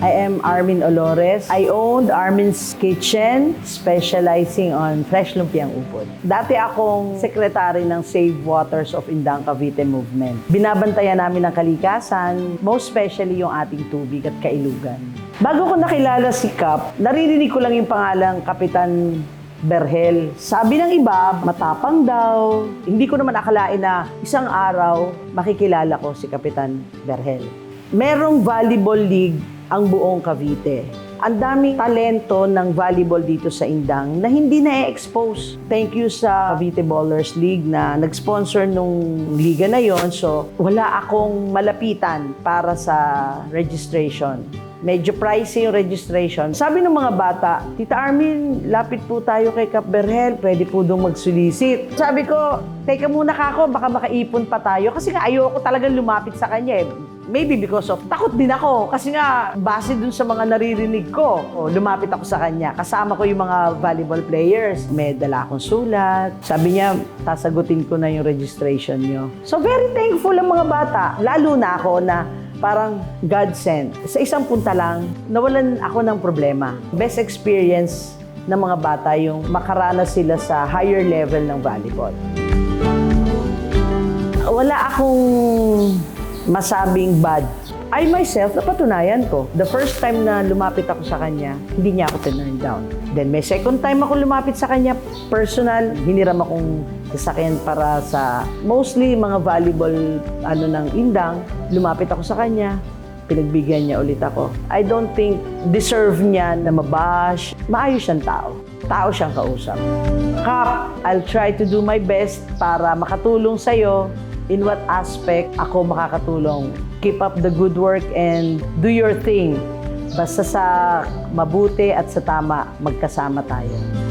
I'm Armin Olores. I owned Armin's Kitchen, specializing on fresh lumpiang upod. Dati akong sekretary ng Save Waters of Indang Cavite Movement. Binabantayan namin ang kalikasan, most especially yung ating tubig at kailugan. Bago ko nakilala si Kap, naririnig ko lang yung pangalang Kapitan Berhel. Sabi ng iba, matapang daw. Hindi ko naman akalain na isang araw makikilala ko si Kapitan Berhel. Merong volleyball league ang buong Cavite. Ang daming talento ng volleyball dito sa Indang na hindi na-expose. Thank you sa Cavite Ballers League na nag-sponsor nung liga na yon. So, wala akong malapitan para sa registration. Medyo pricey yung registration. Sabi ng mga bata, Tita Armin, lapit po tayo kay Cap Berhel, pwede po doon magsulisit. Sabi ko, teka muna ka ako, baka makaipon pa tayo. Kasi nga ayoko talagang lumapit sa kanya eh. Maybe because of, takot din ako. Kasi nga, base dun sa mga naririnig ko, o, lumapit ako sa kanya. Kasama ko yung mga volleyball players. May dala akong sulat. Sabi niya, sasagutin ko na yung registration niyo. So very thankful ang mga bata. Lalo na ako na parang God sent. Sa isang punta lang, nawalan ako ng problema. Best experience ng mga bata yung makaranas sila sa higher level ng volleyball. Wala akong masabing bad. I myself, napatunayan ko. The first time na lumapit ako sa kanya, hindi niya ako tinurn down. Then may second time ako lumapit sa kanya, personal, hiniram akong sasakyan para sa mostly mga volleyball ano ng indang. Lumapit ako sa kanya, pinagbigyan niya ulit ako. I don't think deserve niya na mabash. Maayos siyang tao. Tao siyang kausap. Kap, I'll try to do my best para makatulong sa'yo in what aspect ako makakatulong. Keep up the good work and do your thing. Basta sa mabuti at sa tama, magkasama tayo.